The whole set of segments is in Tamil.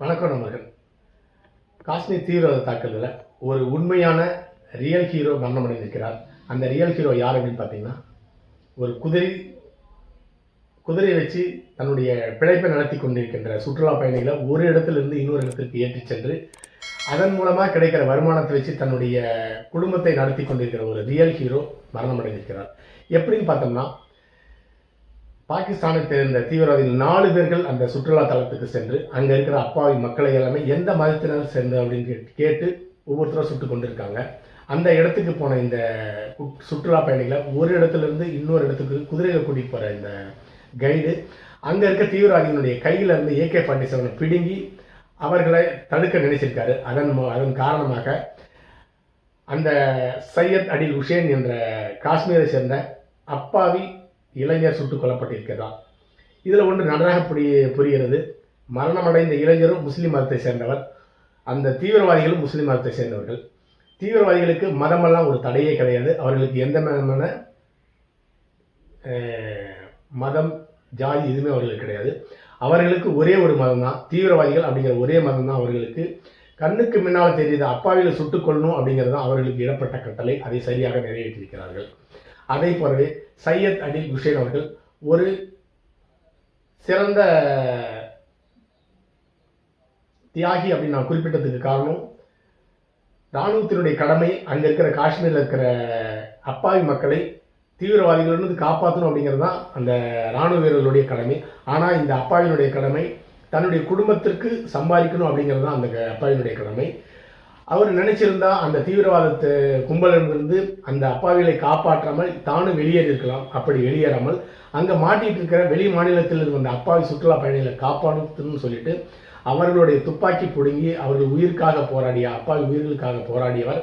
வணக்கம் நண்பர்கள். காஷ்மீர் தீவிரவாத தாக்குதலில் ஒரு உண்மையான ரியல் ஹீரோ மரணமடைந்திருக்கிறார் அந்த ரியல் ஹீரோ யார் அப்படின்னு பார்த்தீங்கன்னா ஒரு குதிரை குதிரையை வச்சு தன்னுடைய பிழைப்பை நடத்தி கொண்டிருக்கின்ற சுற்றுலா பயணிகளை ஒரு இடத்திலிருந்து இன்னொரு இடத்திற்கு ஏற்றிச் சென்று அதன் மூலமாக கிடைக்கிற வருமானத்தை வச்சு தன்னுடைய குடும்பத்தை நடத்தி கொண்டிருக்கிற ஒரு ரியல் ஹீரோ மரணமடைந்திருக்கிறார். எப்படின்னு பார்த்தோம்னா பாகிஸ்தானை சேர்ந்த தீவிரவாதிகள் நாலு பேர்கள் அந்த சுற்றுலா தலத்துக்கு சென்று அங்கே இருக்கிற அப்பாவி மக்களை எல்லாமே எந்த மதத்தினர் சேர்ந்து அப்படின்னு கேட்டு- ஒவ்வொருத்தரும் சுட்டு கொண்டிருக்காங்க. அந்த இடத்துக்கு போன இந்த கு- சுற்றுலா பயணிகளை ஒரு இடத்துல இருந்து இன்னொரு இடத்துக்கு குதிரையில் கூட்டிகிட்டு போகிற இந்த கைடு அங்கே இருக்க தீவிரவாதிகளுடைய கையில் இருந்து ஏகே ஃபார்ட்டி செவனை பிடுங்கி அவர்களை தடுக்க நினைச்சிருக்காரு. அதன் அதன் காரணமாக அந்த சையத் அடில் உஷேன் என்ற காஷ்மீரை சேர்ந்த அப்பாவி இளைஞர் சுட்டுக் கொல்லப்பட்டிருக்கிறார். இதில் ஒன்று நன்றாக புரிய புரிகிறது. மரணமடைந்த இளைஞரும் முஸ்லீம் மதத்தை சேர்ந்தவர். அந்த தீவிரவாதிகளும் முஸ்லீம் மதத்தை சேர்ந்தவர்கள். தீவிரவாதிகளுக்கு மதமெல்லாம் ஒரு தடையே கிடையாது. அவர்களுக்கு எந்த விதமான மதம் ஜாதி எதுவுமே அவர்களுக்கு கிடையாது. அவர்களுக்கு ஒரே ஒரு மதம் தான் தீவிரவாதிகள் அப்படிங்கிற ஒரே மதம் தான் அவர்களுக்கு. கண்ணுக்கு முன்னால் தெரியுது அப்பாவிகளை சுட்டுக் கொள்ளணும் அப்படிங்கிறது தான் அவர்களுக்கு இடப்பட்ட கட்டளை. அதை சரியாக நிறைவேற்றியிருக்கிறார்கள். அதே போலவே சையத் அனில் குஷேன் அவர்கள் ஒரு சிறந்த தியாகி அப்படின்னு நான் குறிப்பிட்டதுக்கு காரணம். இராணுவத்தினுடைய கடமை அங்கே இருக்கிற காஷ்மீரில் இருக்கிற அப்பாவி மக்களை தீவிரவாதிகளிலிருந்து காப்பாற்றணும் அப்படிங்கிறது தான் அந்த இராணுவ வீரர்களுடைய கடமை. ஆனால் இந்த அப்பாவினுடைய கடமை தன்னுடைய குடும்பத்திற்கு சம்பாதிக்கணும் அப்படிங்கிறது தான் அந்த அப்பாவினுடைய கடமை. அவர் நினைச்சிருந்தா அந்த தீவிரவாதத்தை கும்பலிருந்து அந்த அப்பாவிகளை காப்பாற்றாமல் தானும் வெளியேறியிருக்கலாம் அப்படி வெளியேறாமல் அங்கே மாட்டிட்டு இருக்கிற வெளி மாநிலத்தில் வந்த அப்பாவி சுற்றுலா பயணிகளை காப்பாற்றணும்னு சொல்லிட்டு அவர்களுடைய துப்பாக்கி பிடுங்கி அவர்கள் உயிருக்காக போராடிய அப்பாவி உயிர்களுக்காக போராடியவர்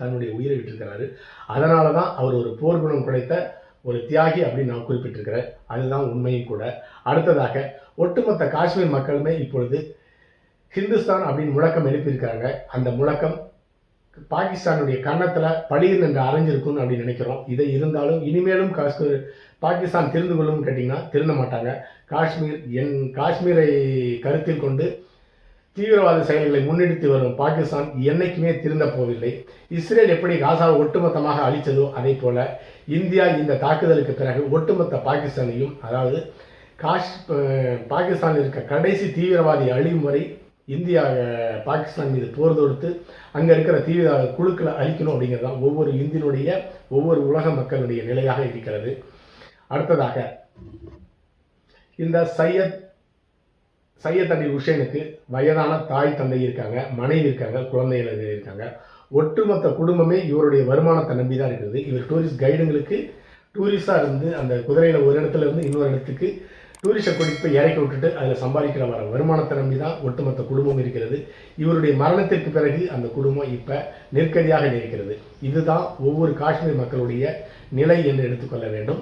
தன்னுடைய உயிரை விட்டிருக்கிறாரு. அதனால தான் அவர் ஒரு போர் குணம் கிடைத்த ஒரு தியாகி அப்படின்னு நான் குறிப்பிட்டிருக்கிறேன் அதுதான் உண்மையும் கூட. அடுத்ததாக ஒட்டுமொத்த காஷ்மீர் மக்களுமே இப்பொழுது ஹிந்துஸ்தான் அப்படின்னு முழக்கம் எழுப்பியிருக்காங்க. அந்த முழக்கம் பாகிஸ்தானுடைய கன்னத்தில் பழியில் நின்று அரைஞ்சிருக்கும்னு அப்படின்னு நினைக்கிறோம். இதை இருந்தாலும் இனிமேலும் காஷ்மீர் பாகிஸ்தான் திருந்து கொள்ளும் கேட்டிங்கன்னா திருந்த மாட்டாங்க. காஷ்மீர் என் காஷ்மீரை கருத்தில் கொண்டு தீவிரவாத செயல்களை முன்னெடுத்து வரும் பாகிஸ்தான் என்னைக்குமே திருந்த போவதில்லை. இஸ்ரேல் எப்படி காசாவை ஒட்டுமொத்தமாக அழித்ததோ அதே போல இந்தியா இந்த தாக்குதலுக்கு பிறகு ஒட்டுமொத்த பாகிஸ்தானையும் அதாவது காஷ் பாகிஸ்தானில் இருக்க கடைசி தீவிரவாதி அழியும் வரை இந்தியா பாகிஸ்தான் மீது போர் தொடுத்து அங்கே இருக்கிற தீவிரவாத குழுக்களை அழிக்கணும் அப்படிங்கிறது தான் ஒவ்வொரு இந்தியனுடைய ஒவ்வொரு உலக மக்களுடைய நிலையாக இருக்கிறது. அடுத்ததாக இந்த சையத் சையத் அலி உஷேனுக்கு வயதான தாய் தந்தை இருக்காங்க மனைவி இருக்காங்க குழந்தைகள் இருக்காங்க. ஒட்டுமொத்த குடும்பமே இவருடைய வருமானத்தை நம்பி தான் இருக்குது. இவர் டூரிஸ்ட் கைடுங்களுக்கு டூரிஸ்டாக இருந்து அந்த குதிரையில் ஒரு இடத்துல இருந்து இன்னொரு இடத்துக்கு டூரிஸ்ட்டை குடிப்பை இறக்கி விட்டுட்டு அதில் சம்பாதிக்கிற வர வருமானத்தை நம்பி தான் ஒட்டுமொத்த குடும்பம் இருக்கிறது. இவருடைய மரணத்திற்கு பிறகு அந்த குடும்பம் இப்போ நெருக்கடியாக இருக்கிறது. இதுதான் ஒவ்வொரு காஷ்மீர் மக்களுடைய நிலை என்று எடுத்துக்கொள்ள வேண்டும்.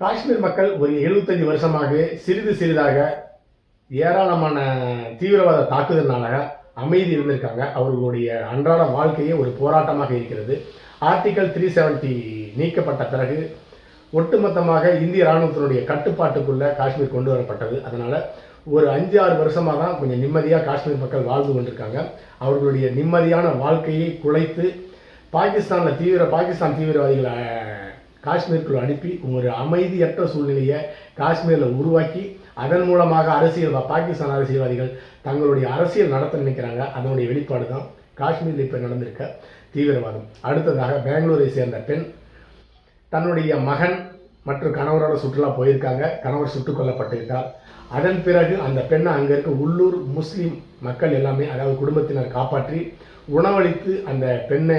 காஷ்மீர் மக்கள் ஒரு 75 வருஷமாக சிறிது சிறிதாக ஏராளமான தீவிரவாத தாக்குதல்னால அமைதி இருந்திருக்காங்க. அவர்களுடைய அன்றாட வாழ்க்கையே ஒரு போராட்டமாக இருக்கிறது. ஆர்டிகல் த்ரீ செவன்ட்டி நீக்கப்பட்ட பிறகு ஒட்டுமொத்தமாக இந்திய இராணுவத்தினுடைய கட்டுப்பாட்டுக்குள்ள காஷ்மீர் கொண்டு வரப்பட்டது. அதனால ஒரு அஞ்சு ஆறு வருஷமாக தான் கொஞ்சம் நிம்மதியாக காஷ்மீர் மக்கள் வாழ்ந்து கொண்டிருக்காங்க. அவர்களுடைய நிம்மதியான வாழ்க்கையை குலைத்து பாகிஸ்தானில் தீவிர பாகிஸ்தான் தீவிரவாதிகளை காஷ்மீருக்குள் அனுப்பி ஒரு அமைதியற்ற சூழ்நிலையை காஷ்மீரில் உருவாக்கி அதன் மூலமாக அரசியல் பாகிஸ்தான் அரசியல்வாதிகள் தங்களுடைய அரசியல் நடத்த நினைக்கிறாங்க. அதனுடைய வெளிப்பாடு தான் காஷ்மீரில் இப்போ நடந்திருக்க தீவிரவாதம். அடுத்ததாக பெங்களூரை சேர்ந்த பெண் தன்னுடைய மகன் மற்றும் கணவரோட சுற்றுலா போயிருக்காங்க. கணவர் சுட்டுக் கொல்லப்பட்டிருக்கார். அதன் பிறகு அந்த பெண்ணை அங்கே இருக்க உள்ளூர் முஸ்லீம் மக்கள் எல்லாமே அதாவது குடும்பத்தினர் காப்பாற்றி உணவளித்து அந்த பெண்ணை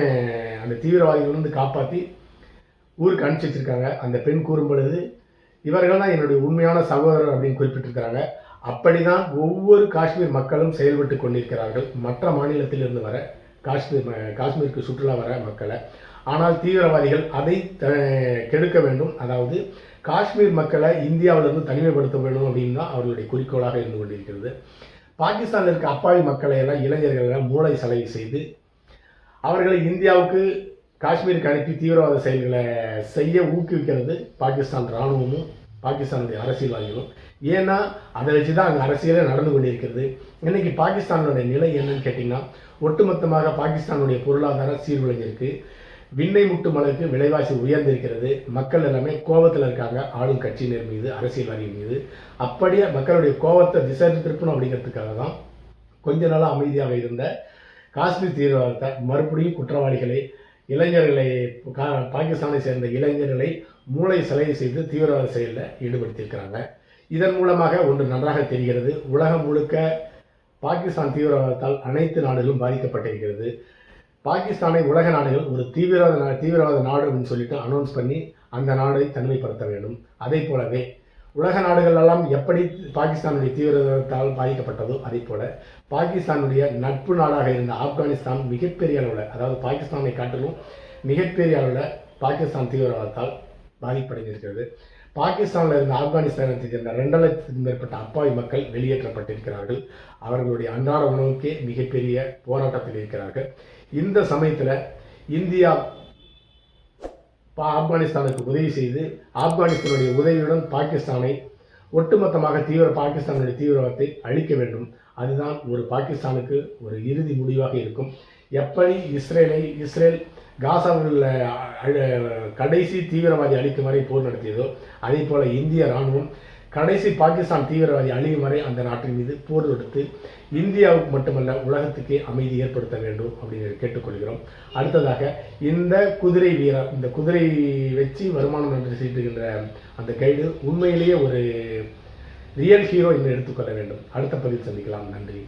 அந்த தீவிரவாதிகளிலிருந்து காப்பாற்றி ஊருக்கு அனுப்பிச்சி வச்சிருக்காங்க. அந்த பெண் கூறும் பொழுது இவர்கள் தான் என்னுடைய உண்மையான சகோதரர் அப்படின்னு குறிப்பிட்டிருக்கிறாங்க. அப்படிதான் ஒவ்வொரு காஷ்மீர் மக்களும் செயல்பட்டு கொண்டிருக்கிறார்கள். மற்ற மாநிலத்திலிருந்து வர காஷ்மீர் காஷ்மீருக்கு சுற்றுலா வர மக்களை. ஆனால் தீவிரவாதிகள் அதை த- கெடுக்க வேண்டும். அதாவது காஷ்மீர் மக்களை இந்தியாவிலிருந்து தனிமைப்படுத்த வேண்டும் அப்படின்னு தான் அவர்களுடைய குறிக்கோளாக இருந்து கொண்டிருக்கிறது. பாகிஸ்தானில் இருக்க அப்பாவி மக்களை எல்லாம் இளைஞர்களெல்லாம் மூளை செலவு செய்து அவர்களை இந்தியாவுக்கு காஷ்மீருக்கு அனுப்பி தீவிரவாத செயல்களை செய்ய ஊக்குவிக்கிறது பாகிஸ்தான் இராணுவமும் பாகிஸ்தானுடைய அரசியல்வாதிகளும். ஏன்னா அதை வச்சு தான் அங்கே அரசியலே நடந்து கொண்டிருக்கிறது. இன்றைக்கி பாகிஸ்தானுடைய நிலை என்னன்னு கேட்டிங்கன்னா ஒட்டுமொத்தமாக பாகிஸ்தானுடைய பொருளாதாரம் சீர்குலைஞ்சிருக்கு. விண்ணை முட்டும் அளவுக்கு விலைவாசி உயர்ந்திருக்கிறது. மக்கள் எல்லாமே கோபத்தில் இருக்காங்க. ஆளும் கட்சியினர் மீது அரசியல்வாதிகள் மீது. அப்படியே மக்களுடைய கோபத்தை திசை திருப்பணும் அப்படிங்கிறதுக்காக தான் கொஞ்ச நாளாக அமைதியாக இருந்த காஷ்மீர் தீவிரவாதத்தை மறுபடியும் குற்றவாளிகளை இளைஞர்களை கா- பாகிஸ்தானை சேர்ந்த இளைஞர்களை மூளை சிலை செய்து தீவிரவாத செயலில் ஈடுபடுத்தியிருக்கிறாங்க. இதன் மூலமாக ஒன்று நன்றாக தெரிகிறது. உலகம் முழுக்க பாகிஸ்தான் தீவிரவாதத்தால் அனைத்து நாடுகளும் பாதிக்கப்பட்டிருக்கிறது. பாகிஸ்தானை உலக நாடுகள் ஒரு தீவிரவாத நா- தீவிரவாத நாடு அப்படின்னு சொல்லிட்டு அனௌன்ஸ் பண்ணி அந்த நாடை தனிமைப்படுத்த வேண்டும். அதே போலவே உலக நாடுகள் எல்லாம் எப்படி பாகிஸ்தானுடைய தீவிரவாதத்தால் பாதிக்கப்பட்டதோ அதே போல பாகிஸ்தானுடைய நட்பு நாடாக இருந்த ஆப்கானிஸ்தான் மிகப்பெரிய அளவில் அதாவது பாகிஸ்தானை காட்டிலும் மிகப்பெரிய அளவில் பாகிஸ்தான் தீவிரவாதத்தால் பாதிப்படைந்திருக்கிறது. பாகிஸ்தானில் இருந்த ஆப்கானிஸ்தானத்தை சேர்ந்த ரெண்டு லட்சத்துக்கும் மேற்பட்ட அப்பாவி மக்கள் வெளியேற்றப்பட்டிருக்கிறார்கள். அவர்களுடைய அன்றாட உணவுக்கே மிகப்பெரிய போராட்டத்தில் இருக்கிறார்கள். இந்த சமயத்தில் இந்தியா பா- ஆப்கானிஸ்தானுக்கு உதவி செய்து ஆப்கானிஸ்தானுடைய உதவியுடன் பாகிஸ்தானை ஒட்டுமொத்தமாக தீவிர பாகிஸ்தானுடைய தீவிரவாதத்தை அழிக்க வேண்டும். அதுதான் ஒரு பாகிஸ்தானுக்கு ஒரு இறுதி முடிவாக இருக்கும். எப்படி இஸ்ரேலை இஸ்ரேல் காசாவில் அழ- கடைசி தீவிரவாதி அழிக்கும் வரை போர் நடத்தியதோ அதே போல இந்திய ராணுவம் கடைசி பாகிஸ்தான் தீவிரவாதி அழியும் வரை அந்த நாட்டின் மீது போர் தொடுத்து இந்தியாவுக்கு மட்டுமல்ல உலகத்துக்கே அமைதி ஏற்படுத்த வேண்டும் அப்படின்னு கேட்டுக்கொள்கிறோம். அடுத்ததாக இந்த குதிரை வீரர் இந்த குதிரை வச்சு வருமானம் நன்றி செய்துகின்ற அந்த கைடு உண்மையிலேயே ஒரு ரியல் ஹீரோ என்று எடுத்துக்கொள்ள வேண்டும். அடுத்த பதிவு சந்திக்கலாம். நன்றி.